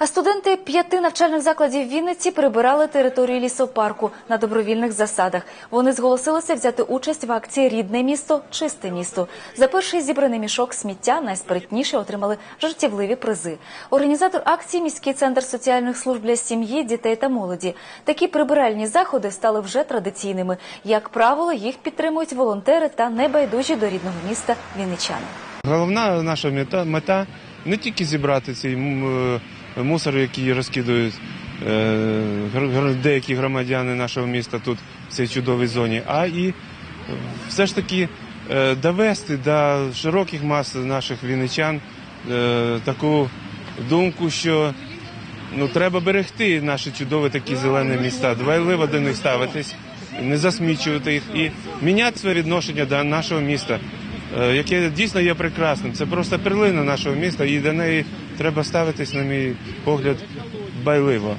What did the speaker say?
А студенти п'яти навчальних закладів Вінниці прибирали територію лісопарку на добровільних засадах. Вони зголосилися взяти участь в акції Рідне місто, чисте місто. За перший зібраний мішок сміття найспритніші отримали жартівливі призи. Організатор акції міський центр соціальних служб для сім'ї, дітей та молоді. Такі прибиральні заходи стали вже традиційними. Як правило, їх підтримують волонтери та небайдужі до рідного міста вінничани. Головна наша мета, мета не тільки зібрати цей мусор, який розкидають е, деякі громадяни нашого міста тут в цій чудовій зоні, а і е, все ж таки е, довести до широких мас наших вінничан таку думку, що ну, треба берегти наші чудові такі зелені міста, дбайливо до них ставитись, не засмічувати їх і міняти своє відношення до нашого міста, яке дійсно є прекрасним. Це просто перлина нашого міста, і до неї треба ставитись, на мій погляд, дбайливо.